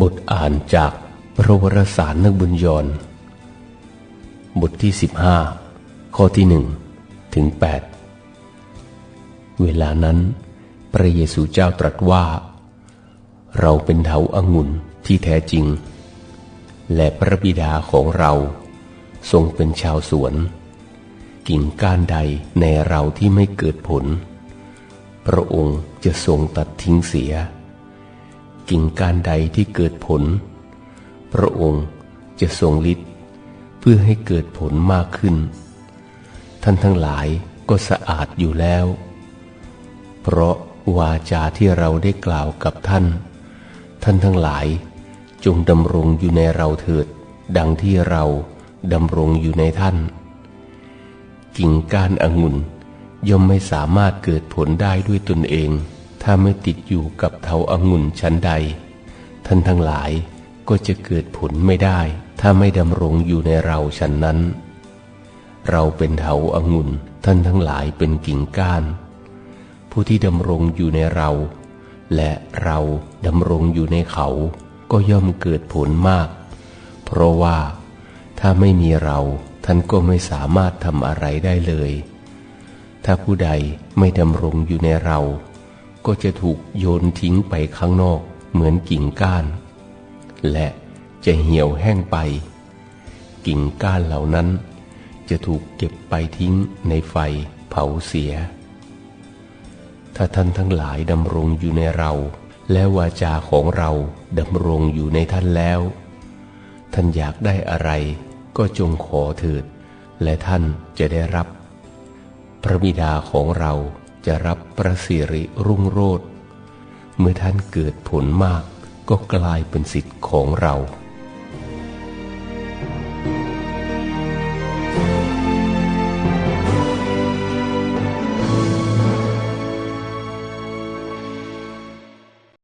บทอ่านจากพระวรสารนักบุญยนบทที่สิบห้าข้อที่หนึ่งถึงแปดเวลานั้น พระเยซูเจ้าตรัสว่า เราเป็นเถาอางุ่นที่แท้จริง และพระบิดาของเราทรงเป็นชาวสวน กิ่งก้านใดในเราที่ไม่เกิดผล พระองค์จะทรงตัดทิ้งเสีย กิ่งกานใดที่เกิดผล พระองค์จะทรงฤทธิ์เพื่อให้เกิดผลมากขึ้น ท่านทั้งหลายก็สะอาดอยู่แล้ว เพราะวาจาที่เราได้กล่าวกับท่าน ท่านทั้งหลายจงดำรงอยู่ในเราเถิด ดังที่เราดำรงอยู่ในท่าน กิ่งก้านองุ่นย่อมไม่สามารถเกิดผลได้ด้วยตนเอง ถ้าไม่ติดอยู่กับเถาอางุ่นชั้นใด ท่านทั้งหลายก็จะเกิดผลไม่ได้ ถ้าไม่ดำรงอยู่ในเราฉันนั้น เราเป็นเถาอางุ่นท่านทั้งหลายเป็นกิ่งก้าน ผู้ที่ดำรงอยู่ในเรา และเราดำรงอยู่ในเขา ก็ย่อมเกิดผลมาก เพราะว่า ถ้าไม่มีเราท่านก็ไม่สามารถทำอะไรได้เลย ถ้าผู้ใดไม่ดำรงอยู่ในเรา ก็จะถูกโยนทิ้งไปข้างนอกเหมือนกิ่งก้าน และจะเหี่ยวแห้งไป กิ่งก้านเหล่านั้น จะถูกเก็บไปทิ้งในไฟเผาเสีย ถ้าท่านทั้งหลายดำรงอยู่ในเรา และวาจาของเราดำรงอยู่ในท่านแล้ว ท่านอยากได้อะไร ก็จงขอเถิด และท่านจะได้รับ พระบิดาของเรา จะรับประสิริรุ่งโรจน์เมื่อท่านเกิดผลมากก็กลายเป็นสิทธิ์ของเรา